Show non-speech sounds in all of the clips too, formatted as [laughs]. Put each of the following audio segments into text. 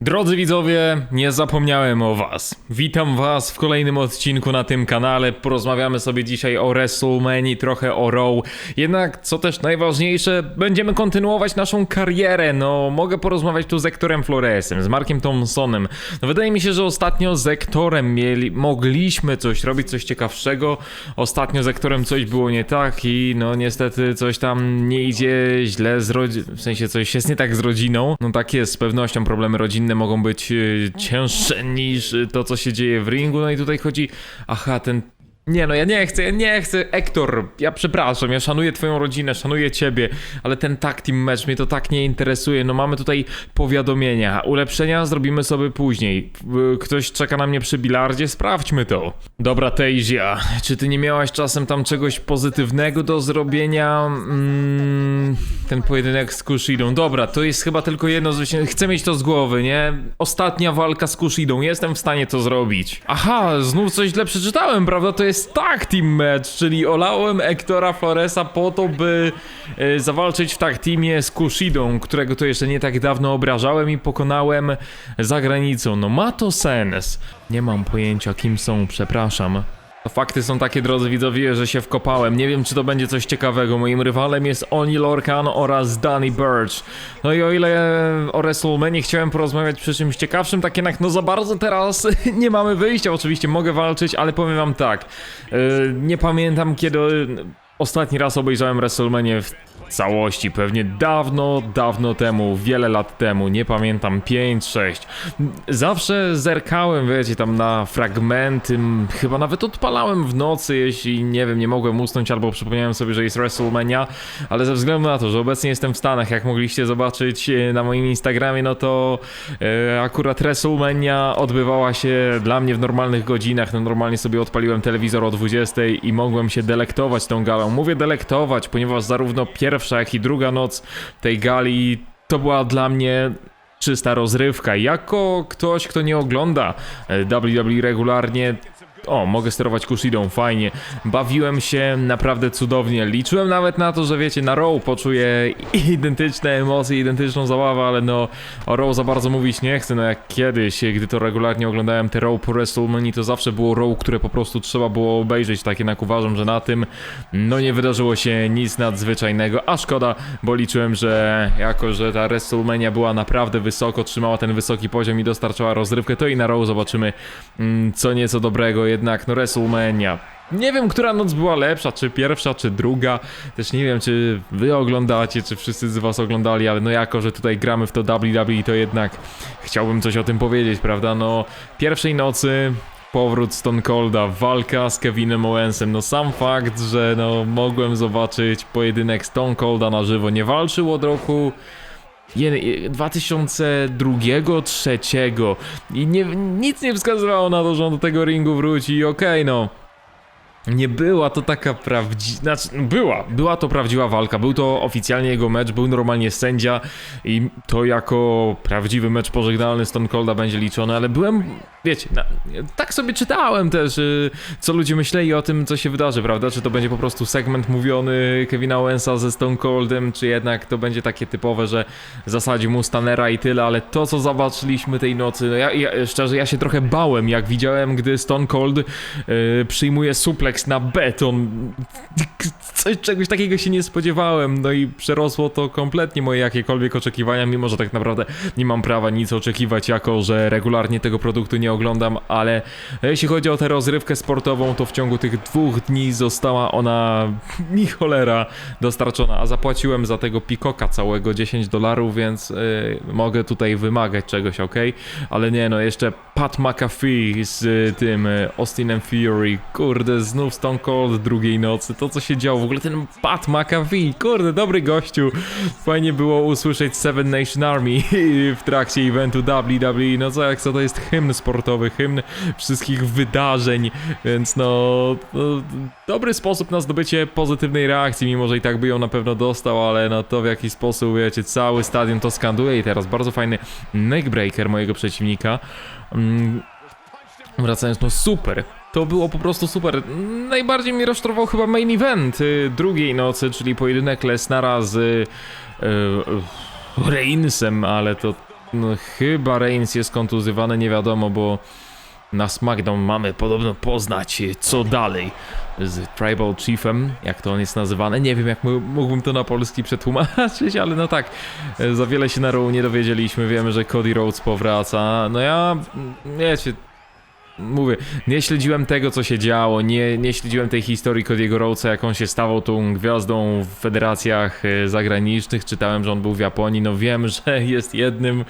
Drodzy widzowie, nie zapomniałem o was. Witam was w kolejnym odcinku na tym kanale. Porozmawiamy sobie dzisiaj o WrestleMania, trochę o Raw. Jednak, co też najważniejsze, będziemy kontynuować naszą karierę. No, mogę porozmawiać tu z Ektorem Floresem, z Markiem Thompsonem. No, wydaje mi się, że ostatnio z Ektorem mieli, mogliśmy coś robić, coś ciekawszego. Ostatnio z Ektorem coś było nie tak i no niestety coś tam nie idzie źle z rodziną, w sensie coś jest nie tak z rodziną. No tak jest, z pewnością problemy rodzinne mogą być e, cięższe niż to, co się dzieje w ringu. No i tutaj chodzi, aha, ten nie no, ja nie chcę, ja nie chcę. Ektor, ja przepraszam, ja szanuję twoją rodzinę, szanuję ciebie, ale ten tag team match mnie to tak nie interesuje. No mamy tutaj powiadomienia, ulepszenia zrobimy sobie później. Ktoś czeka na mnie przy bilardzie, sprawdźmy to. Dobra, Tejzia, czy ty nie miałaś czasem tam czegoś pozytywnego do zrobienia? Mm, ten pojedynek z Kushidą. Dobra, to jest chyba tylko jedno zwycięstwo. Chcę mieć to z głowy, nie? Ostatnia walka z Kushidą, jestem w stanie to zrobić. Aha, znów coś źle przeczytałem, prawda? To jest tag team match, czyli olałem Ektora Floresa po to, by e, zawalczyć w tag teamie z Kushidą, którego to jeszcze nie tak dawno obrażałem i pokonałem za granicą. No ma to sens. Nie mam pojęcia kim są, przepraszam. Fakty są takie, drodzy widzowie, że się wkopałem. Nie wiem, czy to będzie coś ciekawego. Moim rywalem jest Oni Lorcan oraz Danny Burch. No i o ile o WrestleMania chciałem porozmawiać przy czymś ciekawszym, tak jednak no za bardzo teraz [laughs] nie mamy wyjścia. Oczywiście mogę walczyć, ale powiem wam tak. Yy, nie pamiętam kiedy ostatni raz obejrzałem WrestleMania w całości. Pewnie dawno, dawno temu, wiele lat temu. Nie pamiętam, 5, 6. Zawsze zerkałem, wiecie, tam na fragmenty. Chyba nawet odpalałem w nocy, jeśli nie wiem, nie mogłem usnąć albo przypomniałem sobie, że jest WrestleMania. Ale ze względu na to, że obecnie jestem w Stanach, jak mogliście zobaczyć e, na moim Instagramie, no to e, akurat WrestleMania odbywała się dla mnie w normalnych godzinach. No normalnie sobie odpaliłem telewizor o 20 i mogłem się delektować tą galą. Mówię delektować, ponieważ zarówno pierwsza, jak i druga noc tej gali to była dla mnie czysta rozrywka. Jako ktoś, kto nie ogląda WWE regularnie, o, mogę sterować Kushidą, fajnie. Bawiłem się naprawdę cudownie. Liczyłem nawet na to, że wiecie, na Raw poczuję [laughs] identyczne emocje, identyczną zabawę, ale no o Raw za bardzo mówić nie chcę. No jak kiedyś, gdy to regularnie oglądałem te Raw po WrestleMania, to zawsze było Raw, które po prostu trzeba było obejrzeć. Tak jednak uważam, że na tym no nie wydarzyło się nic nadzwyczajnego, a szkoda, bo liczyłem, że jako, że ta WrestleMania była naprawdę wysoko, trzymała ten wysoki poziom i dostarczała rozrywkę, to i na Raw zobaczymy mm, co nieco dobrego, jednak no WrestleMania. Nie wiem, która noc była lepsza, czy pierwsza, czy druga. Też nie wiem, czy wy oglądacie, czy wszyscy z was oglądali, ale no jako, że tutaj gramy w to WWE, to jednak chciałbym coś o tym powiedzieć, prawda? No, pierwszej nocy powrót Stone Colda, walka z Kevinem Owensem. No sam fakt, że no mogłem zobaczyć pojedynek Stone Colda na żywo. Nie walczył od roku 2002, 2003 i nie, nic nie wskazywało na to, że on do tego ringu wróci i okej no. Nie była to taka prawdziwa. Znaczy, była, była to prawdziwa walka. Był to oficjalnie jego mecz, był normalnie sędzia i to jako prawdziwy mecz pożegnalny Stone Colda będzie liczony, ale byłem, wiecie, na, tak sobie czytałem też, y, co ludzie myśleli o tym, co się wydarzy, prawda? Czy to będzie po prostu segment mówiony Kevina Owensa ze Stone Coldem, czy jednak to będzie takie typowe, że zasadził mu Stanera i tyle, ale to, co zobaczyliśmy tej nocy, no ja, ja szczerze, ja się trochę bałem, jak widziałem, gdy Stone Cold y, przyjmuje na beton. Coś, czegoś takiego się nie spodziewałem, no i przerosło to kompletnie moje jakiekolwiek oczekiwania, mimo że tak naprawdę nie mam prawa nic oczekiwać, jako że regularnie tego produktu nie oglądam, ale jeśli chodzi o tę rozrywkę sportową, to w ciągu tych dwóch dni została ona mi cholera dostarczona, a zapłaciłem za tego pikoka całego 10 dolarów, więc y, mogę tutaj wymagać czegoś, ok? Ale nie, no jeszcze Pat McAfee z y, tym y, Austinem Fury, kurde, znów Stone Cold drugiej nocy, to co się działo, w ogóle ten Pat McAfee, kurde, dobry gościu, fajnie było usłyszeć Seven Nation Army [laughs] w trakcie eventu WWE, no co jak co, to jest hymn sportowy, hymn wszystkich wydarzeń, więc no, no dobry sposób na zdobycie pozytywnej reakcji, mimo że i tak by ją na pewno dostał, ale no to w jaki sposób, wiecie, cały stadion to skanduje. I teraz bardzo fajny neckbreaker mojego przeciwnika. Mm, Wracając, no super. To było po prostu super. Najbardziej mnie rozczarował chyba main event y, drugiej nocy, czyli pojedynek Lesnara z y, y, Reinsem, ale to no, chyba Reigns jest kontuzjowany, nie wiadomo, bo na SmackDown mamy podobno poznać e, co dalej z Tribal Chiefem, jak to on jest nazywany. Nie wiem, jak mógłbym to na polski przetłumaczyć, ale no tak, e, za wiele się na Raw nie dowiedzieliśmy. Wiemy, że Cody Rhodes powraca. No ja, mm, wiecie, mówię, nie śledziłem tego, co się działo, nie, nie śledziłem tej historii Cody'ego Rhodesa, jak on się stawał tą gwiazdą w federacjach e, zagranicznych. Czytałem, że on był w Japonii. No wiem, [laughs] że jest jednym,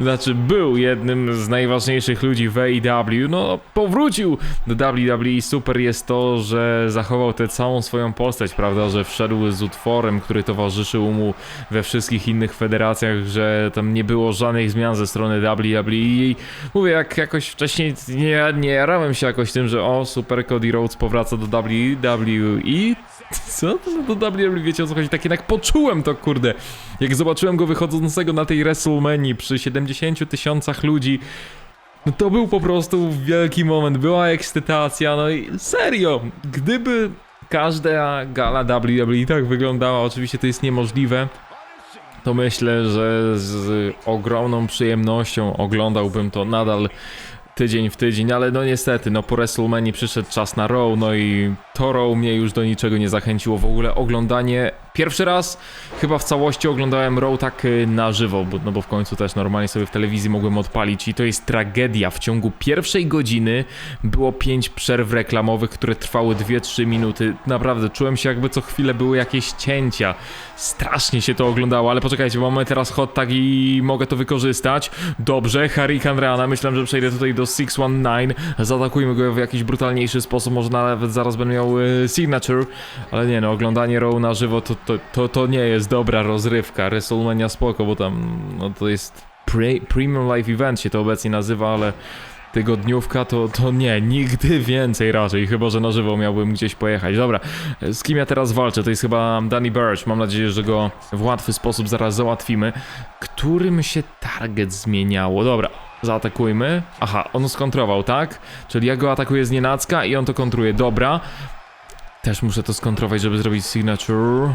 znaczy był jednym z najważniejszych ludzi w AEW. No powrócił do WWE. Super jest to, że zachował tę całą swoją postać, prawda, że wszedł z utworem, który towarzyszył mu we wszystkich innych federacjach, że tam nie było żadnych zmian ze strony WWE. Mówię, jak jakoś wcześniej nie, nie jarałem się jakoś tym, że o, super Cody Rhodes powraca do WWE. Co? To do WWE, wiecie o co chodzi? Tak jednak poczułem to, kurde. Jak zobaczyłem go wychodzącego na tej WrestleMania przy 70 tysiącach ludzi, no to był po prostu wielki moment, była ekscytacja, no i serio, gdyby każda gala WWE tak wyglądała, oczywiście to jest niemożliwe, to myślę, że z ogromną przyjemnością oglądałbym to nadal tydzień w tydzień, ale no niestety, no po WrestleMania przyszedł czas na Raw, no i to Raw mnie już do niczego nie zachęciło w ogóle oglądanie. Pierwszy raz chyba w całości oglądałem Raw tak y, na żywo, bo, no bo w końcu też normalnie sobie w telewizji mogłem odpalić i to jest tragedia. W ciągu pierwszej godziny było pięć przerw reklamowych, które trwały 2-3 minuty. Naprawdę czułem się jakby co chwilę były jakieś cięcia. Strasznie się to oglądało, ale poczekajcie, bo mamy teraz hot tag i mogę to wykorzystać. Dobrze, Hurricane Rana, myślałem, że przejdę tutaj do 619, zaatakujmy go w jakiś brutalniejszy sposób, może nawet zaraz będę miał y, signature, ale nie no, oglądanie Raw na żywo to, to, to, to nie jest dobra rozrywka, WrestleMania spoko, bo tam, no to jest pre, Premium Live Event się to obecnie nazywa, ale tygodniówka to, to nie, nigdy więcej raczej, chyba że na żywo miałbym gdzieś pojechać. Dobra, z kim ja teraz walczę? To jest chyba Danny Burch, mam nadzieję, że go w łatwy sposób zaraz załatwimy. Którym się target zmieniało? Dobra, zaatakujmy. Aha, on skontrował, tak? Czyli ja go atakuję z nienacka i on to kontruje, dobra. Też muszę to skontrować, żeby zrobić signature.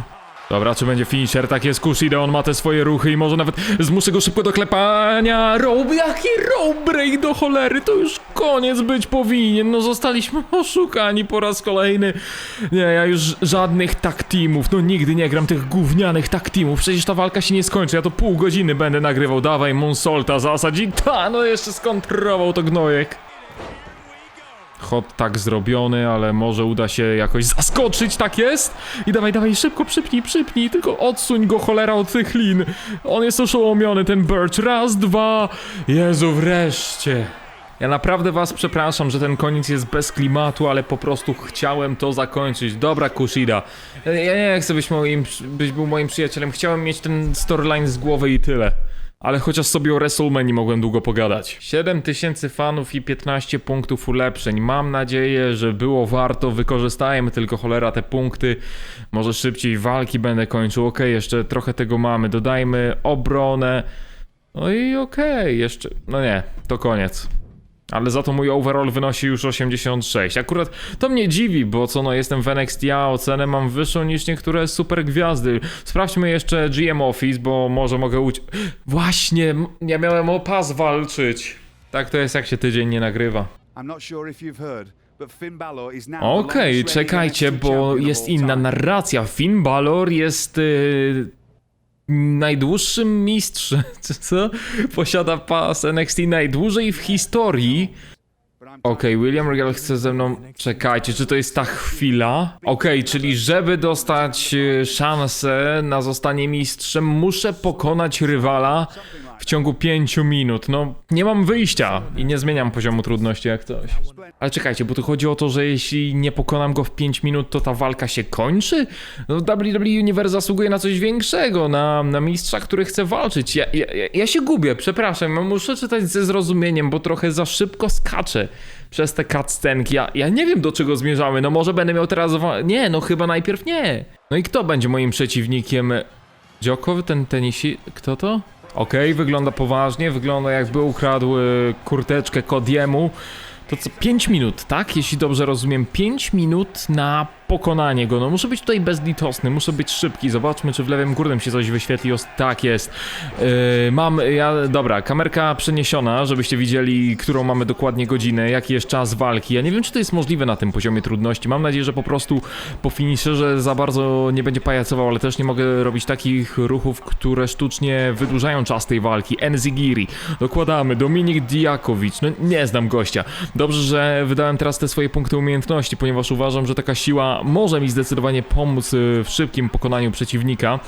Dobra, czy będzie finisher? Tak jest, Kushida, on ma te swoje ruchy i może nawet zmuszę go szybko do klepania. Rob, jaki rob break do cholery, to już koniec być powinien. No zostaliśmy [laughs] oszukani po raz kolejny. Nie, ja już żadnych tak teamów, no nigdy nie gram tych gównianych tak teamów. Przecież ta walka się nie skończy, ja to pół godziny będę nagrywał. Dawaj, Monsolta zasadzi. Ta, no jeszcze skontrował to gnojek. Hot tak zrobiony, ale może uda się jakoś zaskoczyć, tak jest? I dawaj, dawaj, szybko przypnij, przypnij, tylko odsuń go cholera od tych lin. On jest oszołomiony, ten Birch. Raz, dwa. Jezu, wreszcie. Ja naprawdę was przepraszam, że ten koniec jest bez klimatu, ale po prostu chciałem to zakończyć. Dobra, Kushida. Ja nie chcę moim, byś był moim przyjacielem. Chciałem mieć ten storyline z głowy i tyle. Ale chociaż sobie o WrestleMania mogłem długo pogadać. 7000 fanów i 15 punktów ulepszeń. Mam nadzieję, że było warto. Wykorzystajmy tylko cholera te punkty. Może szybciej walki będę kończył. Okej, jeszcze trochę tego mamy. Dodajmy obronę. No i okej, jeszcze. No nie, to koniec. Ale za to mój overall wynosi już 86. Akurat to mnie dziwi, bo co no jestem w NXT, a ocenę mam wyższą niż niektóre super gwiazdy. Sprawdźmy jeszcze GM Office, bo może mogę uć... Właśnie, ja miałem o pas walczyć. Tak to jest jak się tydzień nie nagrywa. Okej, czekajcie, bo jest inna narracja. Finn Balor jest y, najdłuższym mistrzem, [laughs] co? Posiada pas NXT najdłużej w historii. Okej, William Regal chce ze mną. Czekajcie, czy to jest ta chwila? Okej, czyli żeby dostać e, szansę na zostanie mistrzem, muszę pokonać rywala w ciągu 5 minut. No, nie mam wyjścia i nie zmieniam poziomu trudności jak coś. Ale czekajcie, bo tu chodzi o to, że jeśli nie pokonam go w 5 minut, to ta walka się kończy? No, WWE Universe zasługuje na coś większego, na, na mistrza, który chce walczyć. Ja, ja, ja- się gubię, przepraszam, muszę czytać ze zrozumieniem, bo trochę za szybko skaczę przez te cutscenki. Ja, ja nie wiem, do czego zmierzamy. No może będę miał teraz... Nie, no chyba najpierw nie. No i kto będzie moim przeciwnikiem? Dziokowy, ten tenisi... Kto to? Okej, wygląda poważnie, wygląda jakby ukradł y, kurteczkę Kodiemu. To co, 5 minut, tak? Jeśli dobrze rozumiem, 5 minut na pokonanie go. No muszę być tutaj bezlitosny, muszę być szybki. Zobaczmy, czy w lewym górnym się coś wyświetli. O, tak jest. Yy, mam, ja, dobra, kamerka przeniesiona, żebyście widzieli, którą mamy dokładnie godzinę, jaki jest czas walki. Ja nie wiem, czy to jest możliwe na tym poziomie trudności. Mam nadzieję, że po prostu po finisherze za bardzo nie będzie pajacował, ale też nie mogę robić takich ruchów, które sztucznie wydłużają czas tej walki. Enzigiri, dokładamy, Dominik Diakowicz, no nie znam gościa. Dobrze, że wydałem teraz te swoje punkty umiejętności, ponieważ uważam, że taka siła może mi zdecydowanie pomóc y, w szybkim pokonaniu przeciwnika.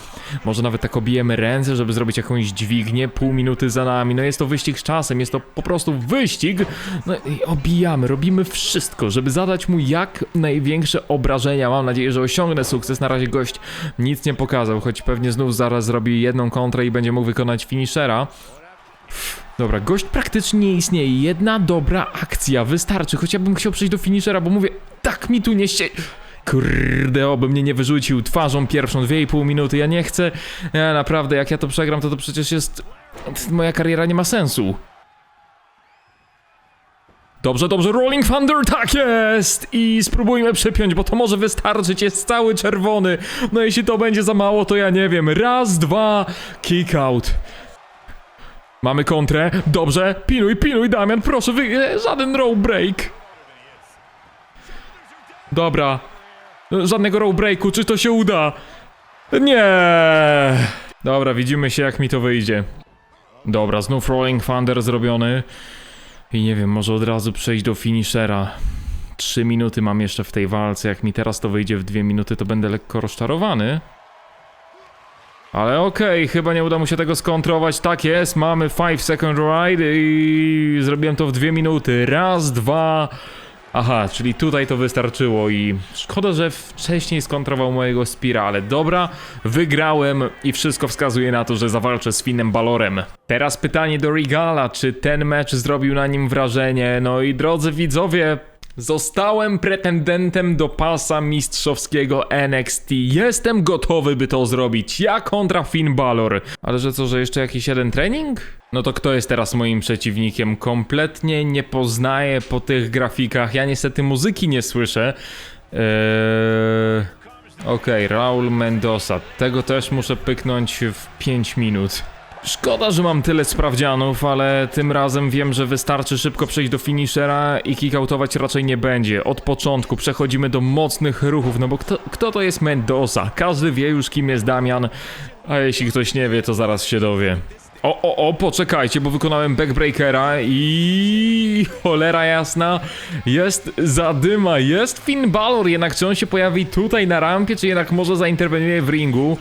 Może nawet tak obijemy ręce, żeby zrobić jakąś dźwignię, pół minuty za nami. No jest to wyścig z czasem, jest to po prostu wyścig. No i obijamy, robimy wszystko, żeby zadać mu jak największe obrażenia. Mam nadzieję, że osiągnę sukces. Na razie gość nic nie pokazał, choć pewnie znów zaraz zrobi jedną kontrę i będzie mógł wykonać finishera. Dobra, gość praktycznie nie istnieje. Jedna dobra akcja wystarczy. Choć ja bym chciał przejść do finishera, bo mówię, tak mi tu nie się. Kurde, oby mnie nie wyrzucił twarzą pierwszą 2,5 minuty. Ja nie chcę. Ja naprawdę, jak ja to przegram, to to przecież jest. Moja kariera nie ma sensu. Dobrze, dobrze, Rolling Thunder, tak jest! I spróbujmy przepiąć, bo to może wystarczyć, jest cały czerwony. No jeśli to będzie za mało, to ja nie wiem. Raz, dwa, kick out. Mamy kontrę, dobrze, piluj, piluj, Damian, proszę, wy... e, żaden row break. Dobra, żadnego row breaku, czy to się uda? Nie. Dobra, widzimy się jak mi to wyjdzie. Dobra, znów Rolling Thunder zrobiony. I nie wiem, może od razu przejść do finishera. Trzy minuty mam jeszcze w tej walce. Jak mi teraz to wyjdzie w dwie minuty, to będę lekko rozczarowany. Ale okej, chyba nie uda mu się tego skontrować. Tak jest, mamy 5 second ride i zrobiłem to w dwie minuty. Raz, dwa. Aha, czyli tutaj to wystarczyło i szkoda, że wcześniej skontrował mojego Spira, ale dobra, wygrałem i wszystko wskazuje na to, że zawalczę z Finem Balorem. Teraz pytanie do Regala, czy ten mecz zrobił na nim wrażenie? No i drodzy widzowie, Zostałem pretendentem do pasa mistrzowskiego NXT. Jestem gotowy, by to zrobić. Ja kontra Finn Balor. Ale że co, że jeszcze jakiś jeden trening? No to kto jest teraz moim przeciwnikiem? Kompletnie nie poznaję po tych grafikach. Ja niestety muzyki nie słyszę. Eee... Okej, Raul Mendoza. Tego też muszę pyknąć w 5 minut. Szkoda, że mam tyle sprawdzianów, ale tym razem wiem, że wystarczy szybko przejść do finishera i kickoutować raczej nie będzie. Od początku przechodzimy do mocnych ruchów, no bo kto, kto to jest Mendoza? Każdy wie już kim jest Damian, a jeśli ktoś nie wie, to zaraz się dowie. O, o, o, poczekajcie, bo wykonałem backbreakera i cholera jasna, jest zadyma, jest Finn Balor, jednak czy on się pojawi tutaj na rampie, czy jednak może zainterweniuje w ringu?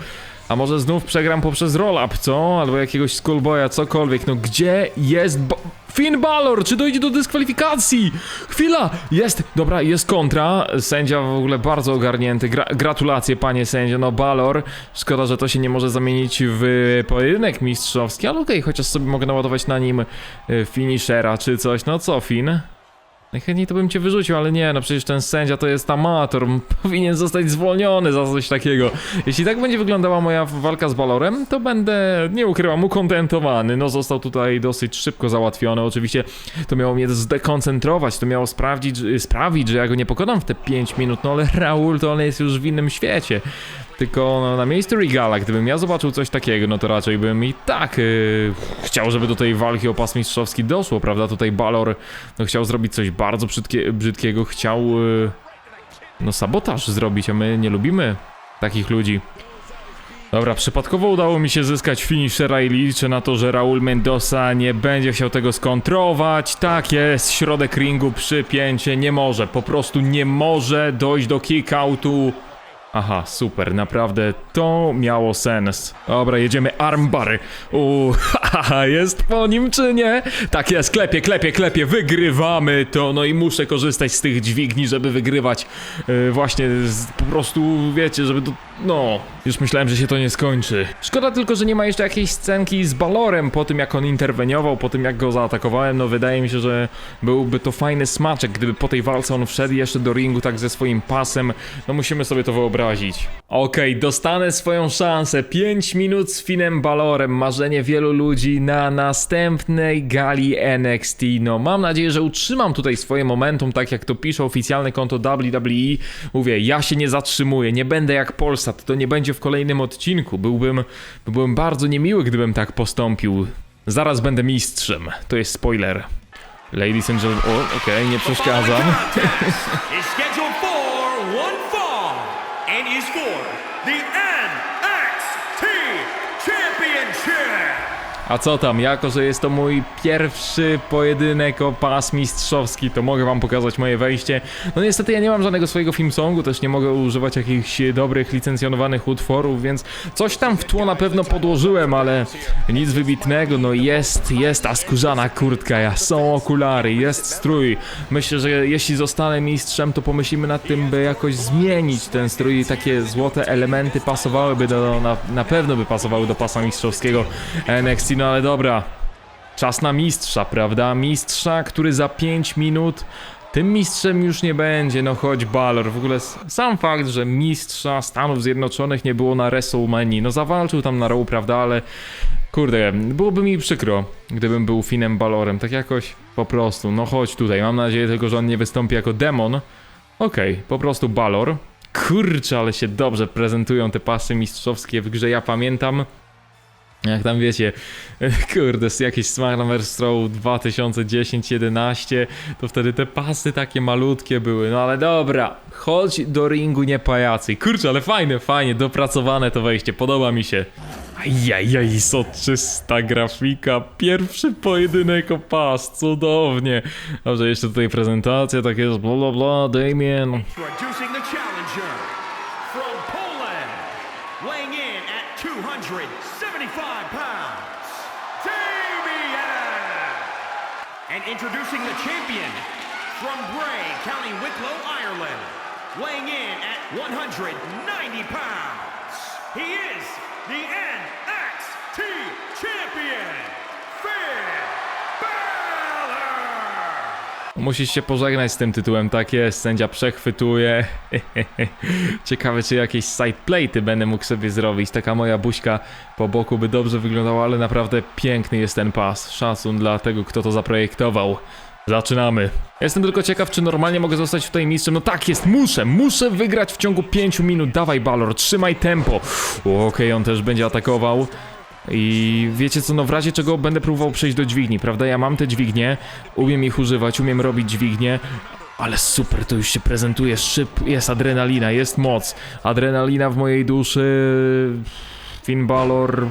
A może znów przegram poprzez roll-up, co? Albo jakiegoś schoolboya, cokolwiek. No gdzie jest ba Finn Balor? Czy dojdzie do dyskwalifikacji? Chwila! Jest! Dobra, jest kontra. Sędzia w ogóle bardzo ogarnięty. Gra gratulacje, panie sędzio. No Balor. Szkoda, że to się nie może zamienić w pojedynek mistrzowski, ale okej, chociaż sobie mogę naładować na nim y, finishera czy coś. No co, Finn? Najchętniej to bym cię wyrzucił, ale nie, no przecież ten sędzia to jest amator, [laughs] powinien zostać zwolniony za coś takiego. Jeśli tak będzie wyglądała moja walka z Balorem, to będę, nie ukrywam, ukontentowany. No został tutaj dosyć szybko załatwiony, oczywiście to miało mnie zdekoncentrować, to miało sprawdzić, że- sprawić, że ja go nie pokonam w te 5 minut, no ale [laughs] Raul to on jest już w innym świecie. Tylko no, na miejscu Regala, gdybym ja zobaczył coś takiego, no to raczej bym i tak yy, chciał, żeby do tej walki o pas mistrzowski doszło, prawda? Tutaj Balor no, chciał zrobić coś bardzo brzydkie, brzydkiego, chciał yy, no sabotaż zrobić, a my nie lubimy takich ludzi. Dobra, przypadkowo udało mi się zyskać finishera i liczę na to, że Raul Mendoza nie będzie chciał tego skontrować. Tak jest, środek ringu, przypięcie, nie może, po prostu nie może dojść do kickoutu. Aha, super, naprawdę to miało sens. Dobra, jedziemy armbar. Uuu, [laughs] jest po nim czy nie? Tak jest, klepie, klepie, klepie, wygrywamy to. No i muszę korzystać z tych dźwigni, żeby wygrywać. Yy, właśnie, z, po prostu, wiecie, żeby to... No, już myślałem, że się to nie skończy. Szkoda tylko, że nie ma jeszcze jakiejś scenki z Balorem po tym, jak on interweniował, po tym, jak go zaatakowałem. No, wydaje mi się, że byłby to fajny smaczek, gdyby po tej walce on wszedł jeszcze do ringu tak ze swoim pasem. No, musimy sobie to wyobrazić. Okej, dostanę swoją szansę. 5 minut z Finem Balorem. Marzenie wielu ludzi na następnej gali NXT. No, mam nadzieję, że utrzymam tutaj swoje momentum, tak jak to pisze oficjalne konto WWE. Mówię, ja się nie zatrzymuję, nie będę jak Polsat, to nie będzie w kolejnym odcinku. Byłbym, byłbym bardzo niemiły, gdybym tak postąpił. Zaraz będę mistrzem. To jest spoiler. Ladies and gentlemen, o, okej, nie przeszkadzam. [laughs] and is for the NXT Championship. A co tam, jako że jest to mój pierwszy pojedynek o pas mistrzowski, to mogę wam pokazać moje wejście. No niestety ja nie mam żadnego swojego film songu, też nie mogę używać jakichś dobrych licencjonowanych utworów, więc coś tam w tło na pewno podłożyłem, ale nic wybitnego. No jest, jest ta skórzana kurtka, ja, są okulary, jest strój. Myślę, że jeśli zostanę mistrzem, to pomyślimy nad tym, by jakoś zmienić ten strój. Takie złote elementy pasowałyby do, na, na pewno by pasowały do pasa mistrzowskiego NXT, no ale dobra. Czas na mistrza, prawda? Mistrza, który za 5 minut tym mistrzem już nie będzie, no choć Balor. W ogóle sam fakt, że mistrza Stanów Zjednoczonych nie było na WrestleMania. No zawalczył tam na Raw, prawda, ale kurde, byłoby mi przykro, gdybym był Finem Balorem. Tak jakoś po prostu, no chodź tutaj. Mam nadzieję tylko, że on nie wystąpi jako demon. Okej, po prostu Balor. Kurczę, ale się dobrze prezentują te pasy mistrzowskie w grze. Ja pamiętam, jak tam wiecie, [laughs] kurde, SmackDown vs. Raw 2010-11, to wtedy te pasy takie malutkie były, no ale dobra, chodź do ringu nie pajacy. Kurczę, ale fajne, fajnie, dopracowane to wejście, podoba mi się. Ajajaj, soczysta grafika, pierwszy pojedynek o pas, cudownie. Dobrze, jeszcze tutaj prezentacja, tak jest, bla bla bla, Damien. Introducing the challenger from Poland, weighing in at 275 pounds, Damien. And introducing the champion from Bray, County Wicklow, Ireland, weighing in at 190 pounds. He is the NXT champion, Finn. Musisz się pożegnać z tym tytułem, tak jest, sędzia przechwytuje. [laughs] Ciekawe, czy jakieś side plate'y będę mógł sobie zrobić. Taka moja buźka po boku by dobrze wyglądała, ale naprawdę piękny jest ten pas. Szacun dla tego, kto to zaprojektował. Zaczynamy. Jestem tylko ciekaw, czy normalnie mogę zostać tutaj mistrzem. No tak jest, muszę, muszę wygrać w ciągu 5 minut. Dawaj, Balor, trzymaj tempo. Okej, on też będzie atakował. I wiecie co, no w razie czego będę próbował przejść do dźwigni, prawda? Ja mam te dźwignie, umiem ich używać, umiem robić dźwignie, ale super, to już się prezentuje, szyb, jest adrenalina, jest moc. Adrenalina w mojej duszy, Finn Balor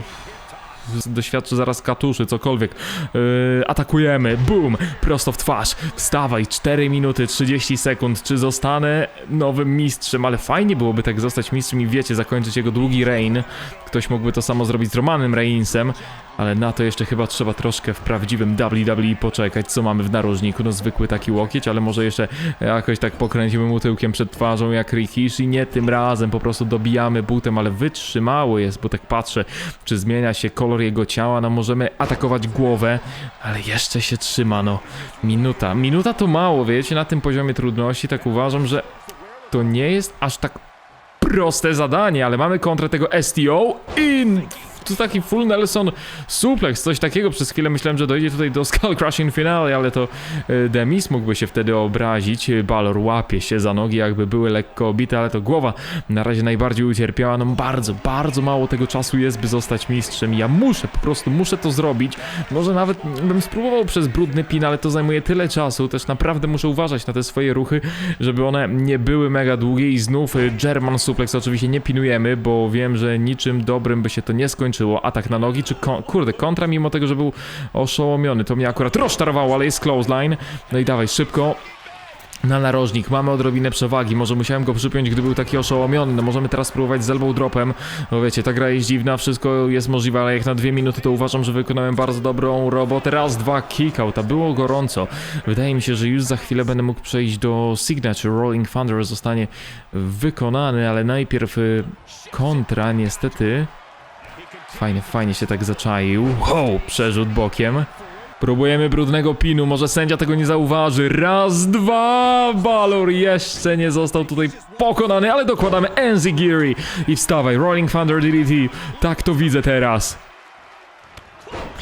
doświadczy zaraz katuszy, cokolwiek. Yy, atakujemy, boom, prosto w twarz. Wstawaj, 4 minuty 30 sekund. Czy zostanę nowym mistrzem? Ale fajnie byłoby tak zostać mistrzem i wiecie, zakończyć jego długi reign. Ktoś mógłby to samo zrobić z Romanem Reignsem, ale na to jeszcze chyba trzeba troszkę w prawdziwym WWE poczekać. Co mamy w narożniku? No zwykły taki łokieć, ale może jeszcze jakoś tak pokręcimy mu tyłkiem przed twarzą jak Rikishi. Nie tym razem, po prostu dobijamy butem, ale wytrzymały jest, bo tak patrzę, czy zmienia się kolor jego ciała. No możemy atakować głowę, ale jeszcze się trzyma, no. Minuta. Minuta to mało, wiecie, na tym poziomie trudności tak uważam, że to nie jest aż tak proste zadanie, ale mamy kontrę tego STO i to taki full Nelson suplex, coś takiego. Przez chwilę myślałem, że dojdzie tutaj do Skull Crushing finale, ale to e, Demis mógłby się wtedy obrazić. Balor łapie się za nogi, jakby były lekko obite, ale to głowa na razie najbardziej ucierpiała. No bardzo, bardzo mało tego czasu jest, by zostać mistrzem. Ja muszę, po prostu muszę to zrobić. Może nawet bym spróbował przez brudny pin, ale to zajmuje tyle czasu. Też naprawdę muszę uważać na te swoje ruchy, żeby one nie były mega długie i znów y, German suplex oczywiście nie pinujemy, bo wiem, że niczym dobrym by się to nie skończyło. Atak na nogi, czy kon- kurde, kontra mimo tego, że był oszołomiony. To mnie akurat rozczarowało, ale jest clothesline. No i dawaj, szybko. Na narożnik, mamy odrobinę przewagi, może musiałem go przypiąć, gdy był taki oszołomiony, no możemy teraz spróbować z elbow dropem, no wiecie, ta gra jest dziwna, wszystko jest możliwe, ale jak na dwie minuty to uważam, że wykonałem bardzo dobrą robotę, raz, dwa, kick out, a było gorąco, wydaje mi się, że już za chwilę będę mógł przejść do Signature, Rolling Thunder zostanie wykonany, ale najpierw y, kontra, niestety, fajnie, fajnie się tak zaczaił, wow, przerzut bokiem, Próbujemy brudnego pinu, może sędzia tego nie zauważy. Raz, dwa, Balor jeszcze nie został tutaj pokonany, ale dokładamy Enzigiri. I wstawaj, Rolling Thunder DDT. Tak to widzę teraz.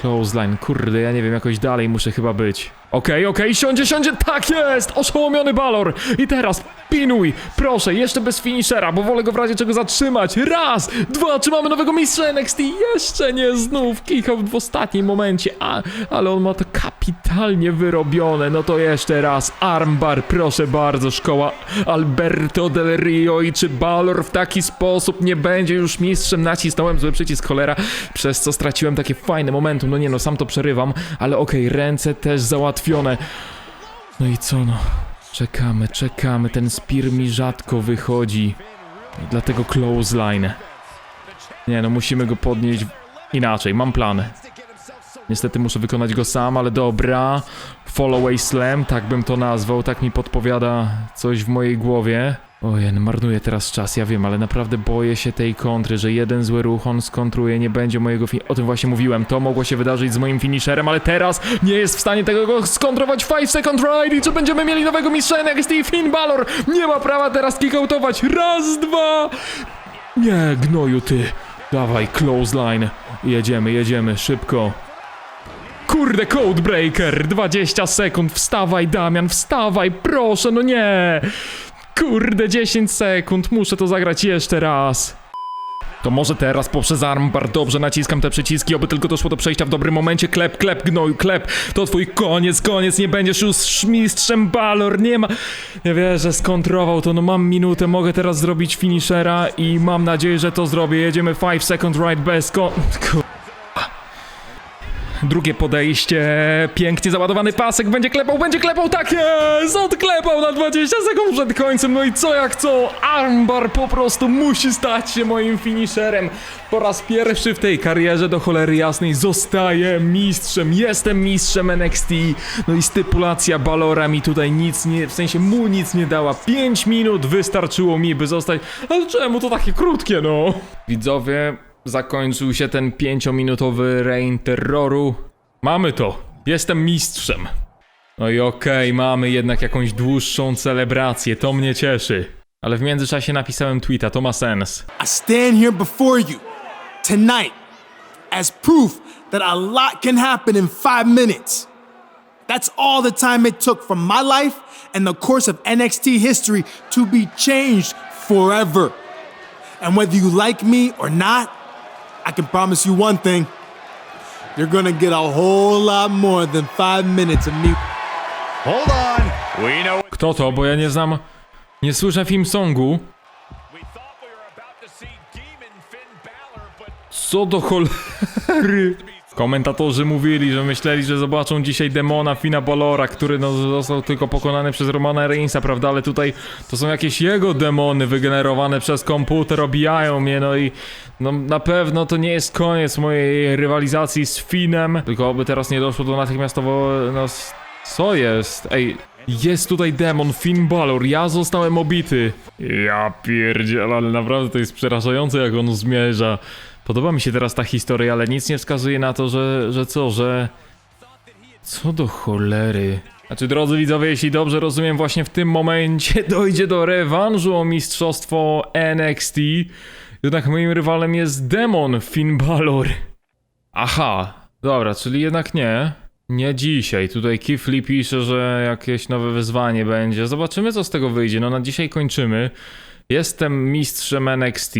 Clothesline, kurde, ja nie wiem, jakoś dalej muszę chyba być. Okej, okej, siądzie, siądzie, tak jest! Oszołomiony Balor! I teraz pinuj! Proszę, jeszcze bez finishera, bo wolę go w razie czego zatrzymać. Raz, dwa, czy mamy nowego mistrza NXT? Jeszcze nie, znów kickał w ostatnim momencie, a, ale on ma to kapitalnie wyrobione. No to jeszcze raz, armbar, proszę bardzo, szkoła Alberto Del Rio i czy Balor w taki sposób nie będzie już mistrzem? Nacisnąłem zły przycisk cholera, przez co straciłem takie fajne momentum. No nie no, sam to przerywam, ale okej, ręce też załatwione. No i co no? Czekamy, czekamy, ten Spear mi rzadko wychodzi. I dlatego clothesline. Nie no, musimy go podnieść inaczej, mam plan. Niestety muszę wykonać go sam, ale dobra. Followaway slam, tak bym to nazwał, tak mi podpowiada coś w mojej głowie. Ojej, marnuję teraz czas, ja wiem, ale naprawdę boję się tej kontry, że jeden zły ruch on skontruje, nie będzie mojego fin... O tym właśnie mówiłem, to mogło się wydarzyć z moim finisherem, ale teraz nie jest w stanie tego go skontrować 5 second ride i czy będziemy mieli nowego mistrza NXT Finn Balor nie ma prawa teraz kickoutować, raz, dwa... Nie, gnoju ty. Dawaj, clothesline. Jedziemy, jedziemy, szybko. Kurde, Codebreaker! 20 sekund, wstawaj Damian, wstawaj, proszę, no nie! Kurde, 10 sekund, muszę to zagrać jeszcze raz. To może teraz poprzez armbar dobrze naciskam te przyciski, oby tylko doszło do przejścia w dobrym momencie. Klep, klep, gnoju, klep. To twój koniec, koniec, nie będziesz już mistrzem Balor, nie ma... Nie wierzę, skontrował to, no mam minutę, mogę teraz zrobić finishera i mam nadzieję, że to zrobię. Jedziemy 5 second ride bez kon... [laughs] Drugie podejście, pięknie załadowany pasek, będzie klepał, będzie klepał, tak jest! Odklepał na 20 sekund przed końcem, no i co jak co? Armbar po prostu musi stać się moim finisherem. Po raz pierwszy w tej karierze do cholery jasnej zostaję mistrzem, jestem mistrzem NXT. No i stypulacja Balora mi tutaj nic nie, w sensie mu nic nie dała. 5 minut wystarczyło mi, by zostać... Ale czemu to takie krótkie, no? Widzowie, zakończył się ten pięciominutowy reign terroru. Mamy to. Jestem mistrzem. No i okej, mamy jednak jakąś dłuższą celebrację, to mnie cieszy. Ale w międzyczasie napisałem tweeta, to ma sens. I stand here before you tonight as proof that a lot can happen in five minutes. That's all the time it took from my life and the course of NXT history to be changed forever. And whether you like me or not, I can promise you one thing. You're gonna get a whole lot more than five minutes of me Hold on. We know Kto to? Bo ja nie znam... Nie słyszę film songu. to Co do cholery? Komentatorzy mówili, że myśleli, że zobaczą dzisiaj demona Fina Balora, który no, został tylko pokonany przez Romana Reignsa, prawda? Ale tutaj to są jakieś jego demony wygenerowane przez komputer, obijają mnie, no i no, na pewno to nie jest koniec mojej rywalizacji z Finem. Tylko oby teraz nie doszło do natychmiastowo... No, co jest? Ej, jest tutaj demon, Finn Balor, ja zostałem obity. Ja pierdziel, ale naprawdę to jest przerażające jak on zmierza. Podoba mi się teraz ta historia, ale nic nie wskazuje na to, że, że co, że... Co do cholery? Znaczy, drodzy widzowie, jeśli dobrze rozumiem, właśnie w tym momencie [laughs] dojdzie do rewanżu o mistrzostwo NXT. Jednak moim rywalem jest demon Finn Balor. Aha, dobra, czyli jednak nie. Nie dzisiaj. Tutaj Kifli pisze, że jakieś nowe wyzwanie będzie. Zobaczymy, co z tego wyjdzie. No na dzisiaj kończymy. Jestem mistrzem NXT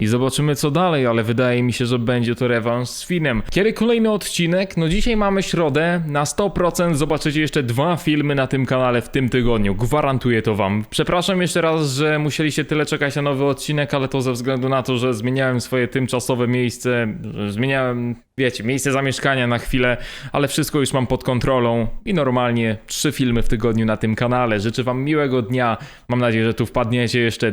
i zobaczymy co dalej, ale wydaje mi się, że będzie to rewanż z Finem. Kiedy kolejny odcinek? No dzisiaj mamy środę, na 100% zobaczycie jeszcze dwa filmy na tym kanale w tym tygodniu, gwarantuję to wam. Przepraszam jeszcze raz, że musieliście tyle czekać na nowy odcinek, ale to ze względu na to, że zmieniałem swoje tymczasowe miejsce, zmieniałem, wiecie, miejsce zamieszkania na chwilę, ale wszystko już mam pod kontrolą i normalnie trzy filmy w tygodniu na tym kanale. Życzę wam miłego dnia, mam nadzieję, że tu wpadniecie jeszcze.